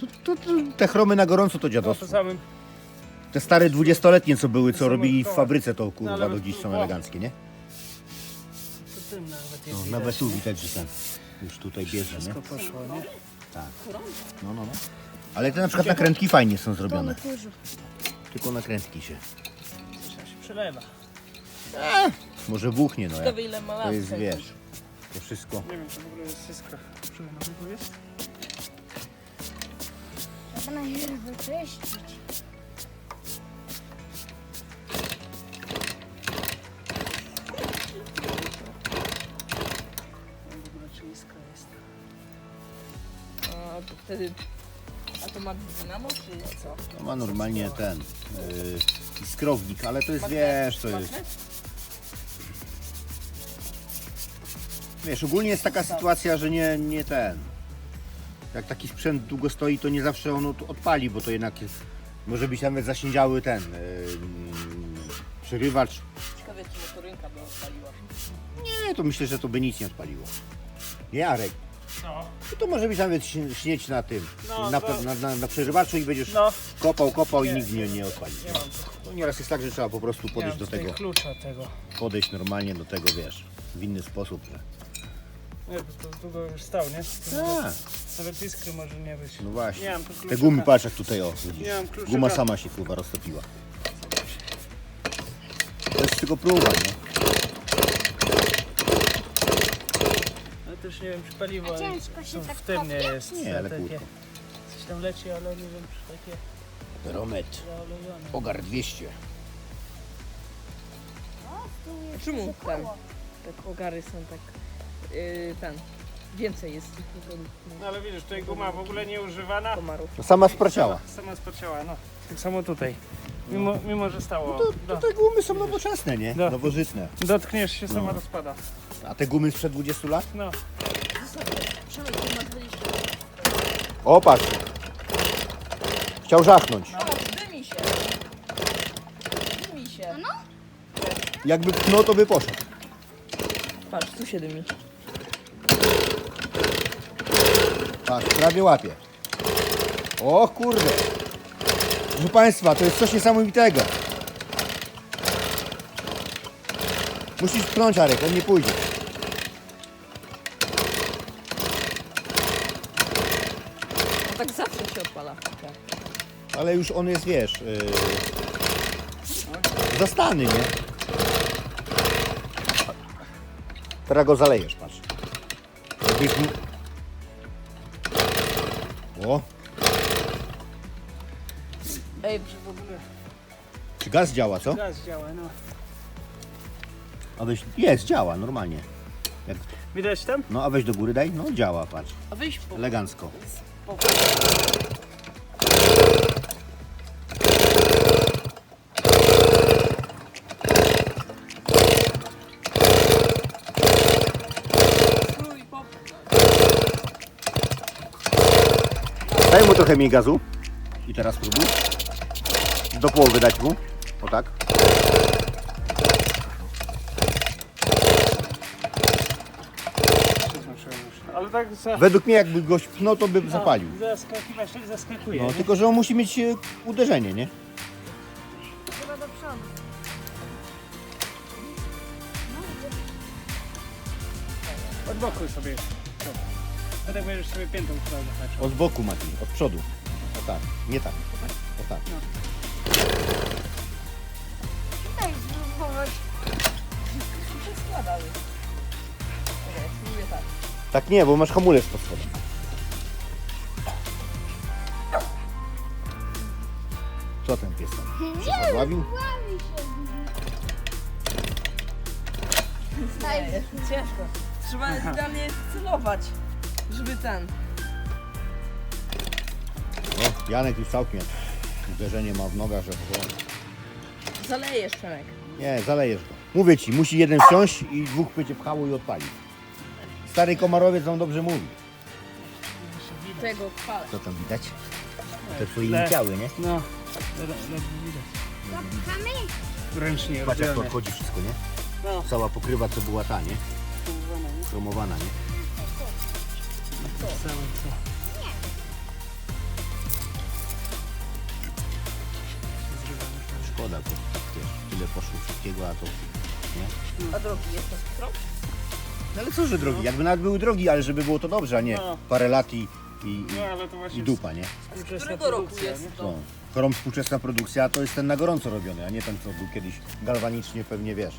To, to, to, te chromy na gorąco to No, dziadostwo. to samym, Te stare dwudziestoletnie co były, co robili w fabryce, to kurwa No, do dziś są eleganckie, nie? to tym nawet No, jest na widać, widać, że ten już tutaj bierze, nie? Wszystko poszło, nie? Tak. No, no, no. Ale te na przykład nakrętki fajnie są zrobione. Tylko nakrętki się. Się przelewa. Może buchnie, no jak Ciekawe ile ma lat. to jest, ten wiesz, to wszystko. Nie wiem, czy w ogóle jest wszystko. Przelewa jest? Trzeba najpierw wyczyścić. W ogóle czysto jest. A to wtedy... A to ma dynamo czy co? To ma normalnie ten yy, skrownik, ale to jest, wiesz, to jest... Wiesz, ogólnie jest taka sytuacja, że nie, nie ten. Jak taki sprzęt długo stoi, to nie zawsze on od- odpali, bo to jednak jest, może być nawet zasiędziały ten yy, przerywacz. Ciekawe czy motorynka by odpaliła. Nie, to myślę, że to by nic nie odpaliło. Nie, Jarek. No, No to może być nawet śnie- śnieć na tym, No, na, to- na, na, na przerywaczu i będziesz no. kopał, kopał i Nie, nikt nie, nie odpali. Nie mam, No nieraz jest tak, że trzeba po prostu podejść do tego, klucza tego. podejść normalnie do tego, wiesz, w inny sposób. Że... Nie, to, to długo już stał, nie? Tak, Nawet iskry może nie być. no właśnie. Nie mam tu. Te gumy, patrz jak tutaj, o, widzisz. Nie mam kluczyka. Guma sama się kurwa roztopiła. To jest tylko próba, nie? Ale też nie wiem, czy paliwo A ciężko się w tak tym nie kopie? jest. Nie, ale takie, kurwa. Coś tam leci, ale nie wiem, czy takie Romet, zaolejone. Ogar 200. Czemu ten? Te ogary są tak... Yy, ten... Więcej jest tych produktów No ale widzisz, tutaj guma w ogóle nie używana. komarów. No sama spraciała. Sama, sama sparciała, no. Tak samo tutaj. Mimo, mimo że stało. To, do, to te gumy są nowoczesne, nie? No. Nowożytne. dotkniesz się, sama No. rozpada. A te gumy sprzed 20 lat? No. Przemek, to ma 20 O, patrz. Chciał żachnąć. O, dymi się! Dymi się! Jakby pchnął, to by poszedł. Patrz, tu się dymi. Patrz, prawie łapie. O kurde. Proszę Państwa, to jest coś niesamowitego. Musisz pchnąć, Arek, on nie pójdzie. No tak zawsze się odpala. Tak. Ale już on jest, wiesz, yy, zastany, nie? Teraz go zalejesz, patrz. Jakbyś mu... O, Ej, W ogóle czy gaz działa, co? gaz działa, no. A weź, jest, działa, normalnie. Jak, Widać tam? no, a weź do góry daj, no działa, patrz. a wyjść po... Elegancko. po... trochę mniej gazu. I teraz spróbuj. Do połowy dać mu. O tak. Ale tak za... Według mnie jakby goś pchnął, to by zapalił. No, zaskakiwać, tak zaskakuje. No, nie? tylko że on musi mieć e, uderzenie, nie? Chyba do przodu. Od boku sobie. Tak będziesz sobie piętą trzeba zahaczyć. Od boku Mati, od przodu. O tak, nie tak. O tak. Daj spróbować. Się. Czekaj, spróbuję tak. Tak nie, bo masz hamulec pod spodem. Co ten pies tam? Się podławił? Nie, jest ciężko. Trzeba idealnie celować, żeby ten. O, Janek już całkiem uderzenie ma w nogach, że. Zalejesz Przemek. Nie, zalejesz go. Mówię ci, musi jeden wsiąść i dwóch będzie pchało i odpali. Stary komarowiec wam dobrze mówi. Tego chwalę. Co tam widać? Te twoje Le- inicjały, nie? No, le- ledwo widać. Ręcznie Patrz jak to odchodzi wszystko, nie? No, Cała pokrywa co była ta, nie? kurwa, Chromowana, nie? serce. Szkoda, bo wiesz, tyle poszło wszystkiego, a to nie? A drogi jest to strop? No ale co, że drogi? Jakby nawet były drogi, ale żeby było to dobrze, a nie No. parę lat i, i, No ale to i dupa, nie? Z którego roku jest to? Chrom współczesna produkcja to jest ten na gorąco robiony, a nie ten, co był kiedyś galwanicznie pewnie, wiesz.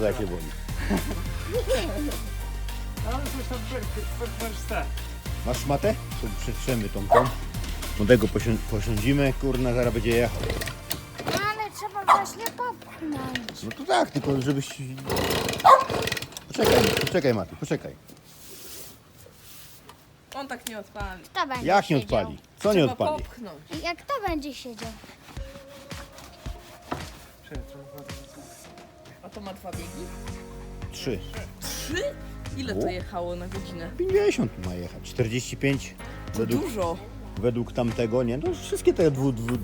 No, znowu jak się boli. Ale coś tam masz? To przetrzemy tą tą. Młodego posią- posiądzimy, kurna, zaraz będzie jechał. No ale trzeba właśnie popchnąć. No to tak, tylko żebyś... Poczekaj, poczekaj Mati, poczekaj. On tak nie odpali. Kto będzie Jak nie siedział? odpali? Co nie Trzeba odpali? popchnąć. I Jak kto będzie siedział? A to ma dwa biegi? Trzy. Trzy? Ile to jechało na godzinę? 50 ma jechać, 45 To według, dużo. według tamtego, nie? No wszystkie te dwu, dwu,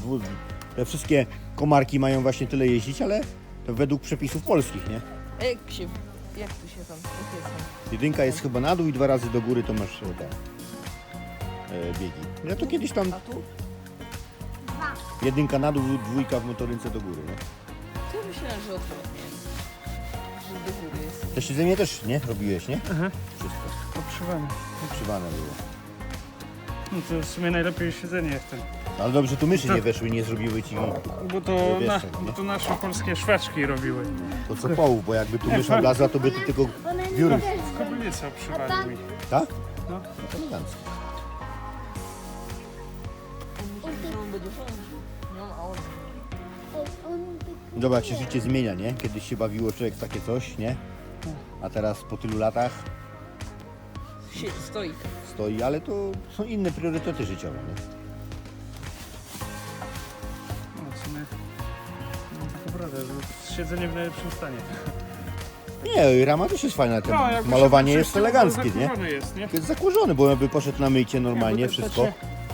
dwu, te wszystkie komarki mają właśnie tyle jeździć, ale to według przepisów polskich, nie? A jak się... Jak tu się tam... Jakie są? Jedynka jest chyba na dół i dwa razy do góry to masz e, te e, biegi. Ja to kiedyś tam A tu? Dwa. jedynka na dół, dwójka w motorynce do góry, nie? To myślałem, że odwrotnie. Że do góry jest. Te siedzenie też, nie? Robiłeś, nie? Aha. Wszystko. Pokrzywane. Ukrzywane było. No to w sumie najlepiej siedzenie jak ten. No, Ale dobrze, tu myszy To- nie weszły, nie zrobiły ci Bo to, na, nie? bo to nasze polskie szwaczki robiły. to co połów, bo jakby tu mysza wlazła, to by ty tylko One nie wióry. wierzą. Kobylice obszywali mi. Tak? No. No to elegancko. On myśli, że on będzie rządził. No, a on... Dobra, jak się życie zmienia, nie? Kiedyś się bawiło człowiek w takie coś, nie? A teraz po tylu latach Sie- stoi. stoi, ale to są inne priorytety życiowe, nie? No w sumie. No że siedzenie w najlepszym stanie. Nie, rama też jest fajna, ten No, jakby malowanie się jest to eleganckie, nie? zakurzone jest, nie? To jest zakurzony, bo jakby poszedł na myjcie normalnie, wszystko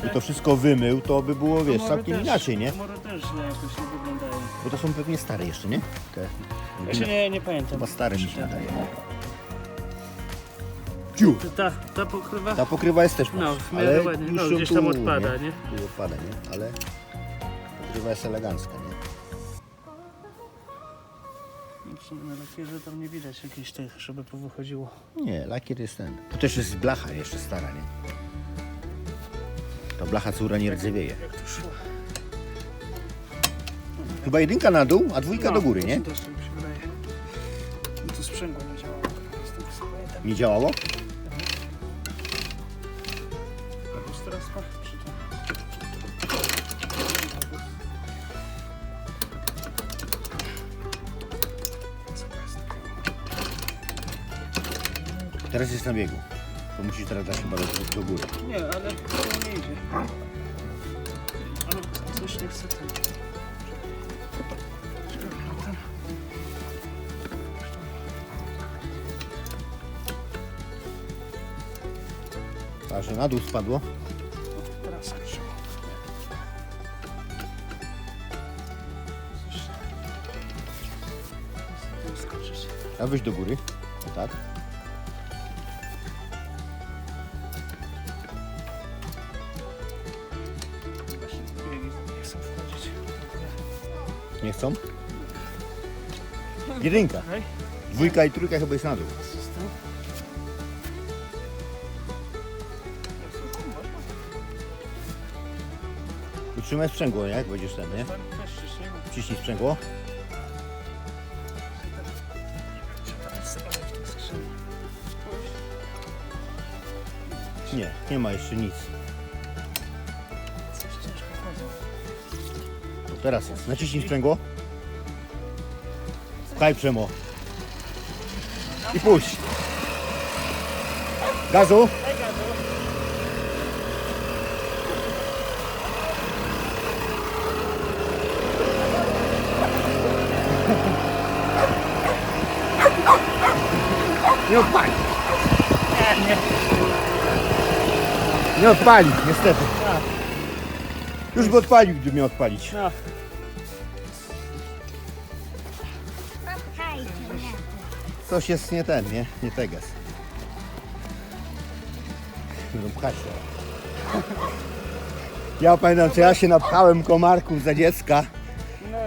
i to wszystko wymył, to by było, wiesz, Komory całkiem też- inaczej, nie? Komory też nie, jakoś nie. Bo to są pewnie stare jeszcze, nie? Te, Ja się nie, nie pamiętam. Chyba stare mi się wydaje. Ciu. Ta, ta pokrywa? Ta pokrywa jest też No, w miarę ładnie. już No, ją gdzieś tu, tam odpada, nie? Tu odpada, nie? Ale pokrywa jest elegancka, nie? No, W sumie na lakierze tam nie widać jakichś tych, żeby powychodziło. Nie, lakier jest ten. To też jest blacha jeszcze stara, nie? Ta blacha córa nie rdzewieje. Jak to szło? Chyba jedynka na dół, a dwójka No, do góry, nie? Też tak mi się wydaje. No to sprzęgło nie działało. Z tego co pamiętam. Nie działało? Jakoś teraz pach przy tym. Teraz jest na biegu. To musisz teraz dać chyba do, do góry. Nie, ale to nie idzie. Ale coś nie chce ten. A że na dół spadło? Teraz. A weź do góry. O tak. Nie chcą? Jedynka. Dwójka i trójka chyba jest na dół. System. Utrzymaj sprzęgło, nie? Jak będziesz ten, nie? Wciśnij sprzęgło. Nie, nie ma jeszcze nic. Teraz jest. Naciśnij sprzęgło. Pchaj przemo. I puść. Gazu. Nie odpali. Nie, nie. Nie odpali, niestety. Już by odpalił, gdyby miał odpalić. No. Coś jest nie ten, nie? Nie tegas. Będą pchać teraz. Ja pamiętam, czy ja się napchałem komarków za dziecka. No,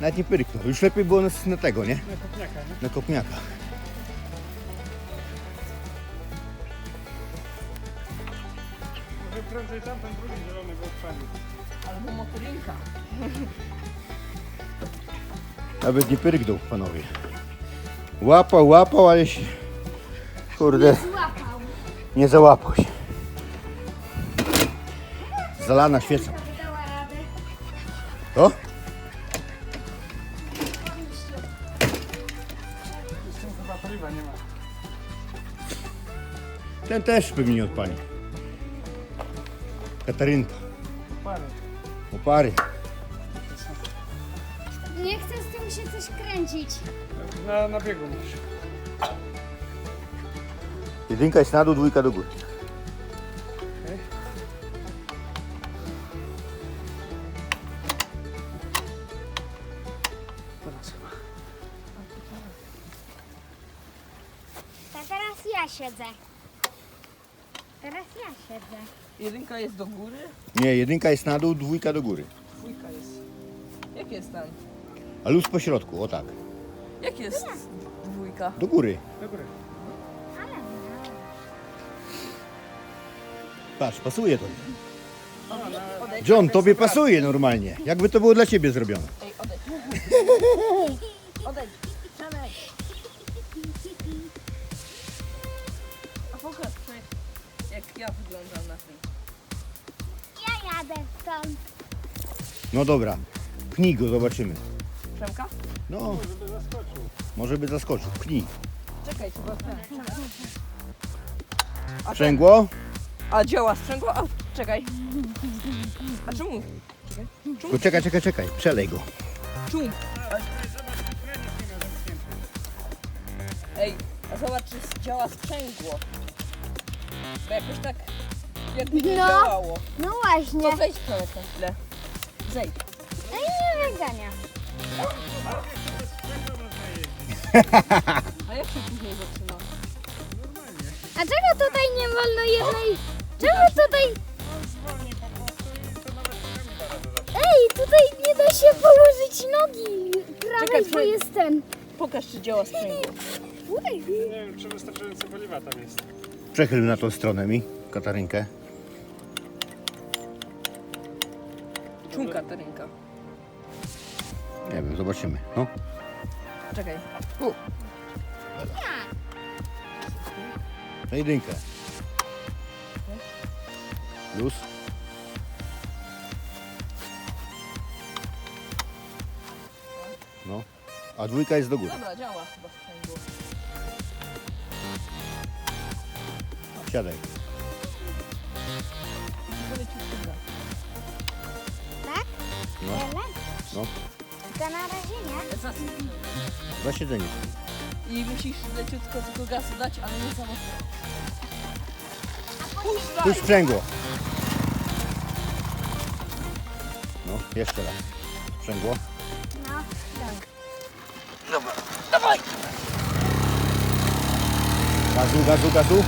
nawet nie pyrknął. Już lepiej było na, na tego, nie? Na kopniaka, nie? Na kopniaka. Może prędzej tamten drugi zielony go odpalił. Albo motorinka. Nawet nie pyrknął, panowie. Łapał, łapał, ale się... Kurde, nie załapał się. Zalana świeca. Ten też pewnie nie odpali. Katarynka. Pary. Opary. Nie chcę z tym się coś kręcić. Na, na biegu masz. Jedynka jest na dół, dwójka do góry. Jedynka jest do góry, Nie, jedynka jest na dół, dwójka do góry. dwójka jest. Jak jest ten? A luz po środku, o tak. Jak jest dwójka? Do góry. Do góry. No. Patrz, pasuje to. Odejdź, John, odejdź, tobie pasuje normalnie. Jakby to było dla ciebie zrobione. Ej, odejdź. Odejdź. Przemek. A pokaż, jak ja wyglądam na tym. Ja jadę stąd. No dobra, pchnij go, zobaczymy. Przemka? No, Żeby zaskoczył. może by zaskoczył. Pchnij. Czekaj, trzeba ten. A, ten, Sprzęgło? a działa sprzęgło? A, czekaj. A czemu? Czekaj. Tylko czekaj, czekaj, czekaj. Przelej go. Czemu? Zamknięty. Ej, a zobacz, czy działa sprzęgło. Bo jakoś tak jakby nie No. działało. No To właśnie. zejdź Przemek na chwilę. Zejdź. No i nie wygania. A jak się później zaczyna? A czego tutaj nie wolno jednej... Czemu tutaj... To. Ej, tutaj nie da się położyć nogi prawej, Czekaj, bo jest ten... Pokaż, czy działa sprzęgło. Ej, Nie wiem, czy wystarczająco paliwa tam jest. Przechyl na tą stronę mi, Katarynkę. Czum Katarynka. Nie wiem, zobaczymy. No. Czekaj. Na jedynkę. Luz. No. A dwójka jest do góry. Dobra, działa chyba. Siadaj. No. No. To na razie nie. Zas- Za siedzenie. I musisz leciutko tylko gazu dać, ale nie za mocno. Tu Puszczaj! sprzęgło. No, jeszcze raz. Sprzęgło. No. Gazu, gazu, gazu.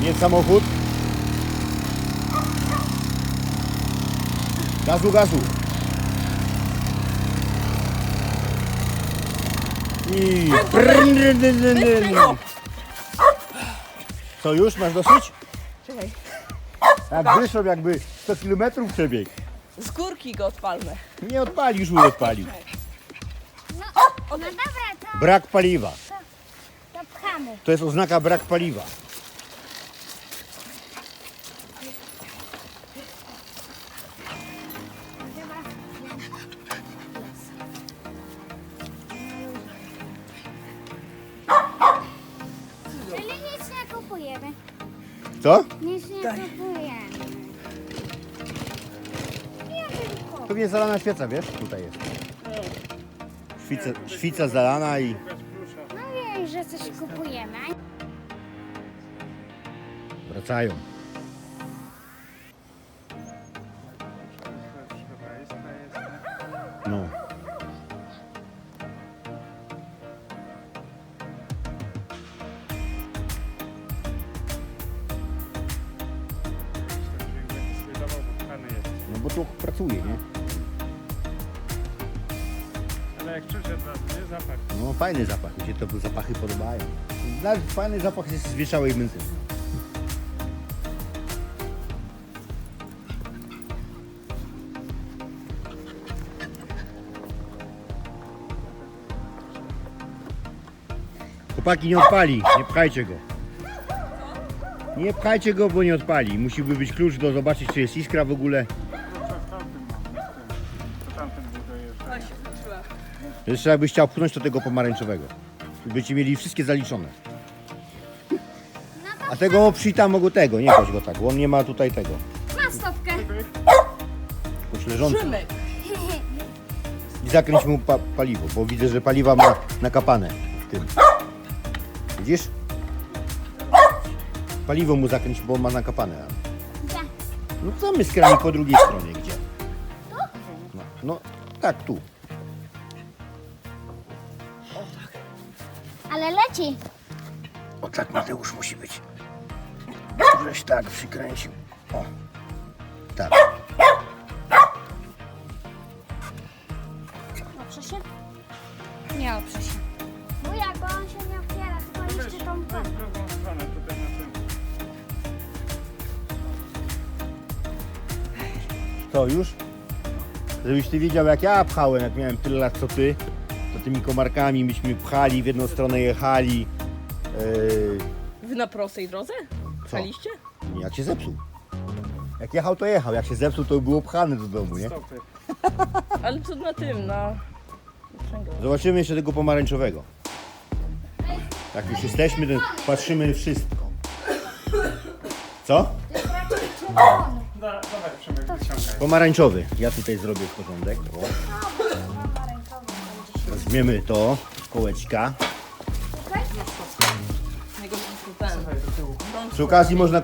Nie samochód. Gazu, gazu. I... Co już? Masz dosyć? Czekaj. Jak wyszedł jakby 100 km przebieg. Z górki go odpalmy. Nie odpali, już mu odpalił. No, no dobra, to, Brak paliwa. to pchamy. To jest oznaka brak paliwa. Co? Nic nie. Ja tylko. Pewnie zalana świeca, wiesz? Tutaj jest. Świca, świca zalana i Szukać myślą, że coś kupujemy. Wracają. No. Fajny zapach, mi się to zapachy podobają. Nawet fajny zapach jest z wieszałej benzyny. Chłopaki nie odpali, nie pchajcie go. Nie pchajcie go, bo nie odpali. Musiałby być klucz do zobaczyć, czy jest iskra w ogóle. Jeszcze jakbyś chciał pchnąć do tego pomarańczowego. Byście mieli wszystkie zaliczone. A tego przyta mogło tego, nie chodź go tak, bo on nie ma tutaj tego. Na stopkę. Jakoś leżący. Szymek. I zakręć mu pa paliwo, bo widzę, że paliwa ma nakapane w tym. Widzisz? Paliwo mu zakręć, bo ma nakapane. Gdzie? No co my skrani po drugiej stronie, gdzie? No, no tak, tu. Leci. O tak Mateusz musi być. Żeś tak przykręcił. O. Tak. Oprze się? Nie oprze się. Bo jak, bo on się nie otwiera, tylko jeszcze tą Weź tą. drugą stronę tutaj na tym. Co, już? Żebyś ty wiedział jak ja pchałem, jak miałem tyle lat co ty, to tymi komarkami myśmy pchali, w jedną stronę jechali. Yy, Wy na prostej drodze? Pchaliście? jak się zepsuł. Jak jechał, to jechał. Jak się zepsuł, to było pchane do domu, nie? Stopy. Ale co na tym, na... Sprzęgło. Zobaczymy jeszcze tego pomarańczowego. Jak już jesteśmy, to patrzymy wszystko. Co? Wyciągaj. Pomarańczowy. Ja tutaj zrobię porządek. O. Weźmiemy to, kołeczka. Dawaj do tyłu. Przy okazji można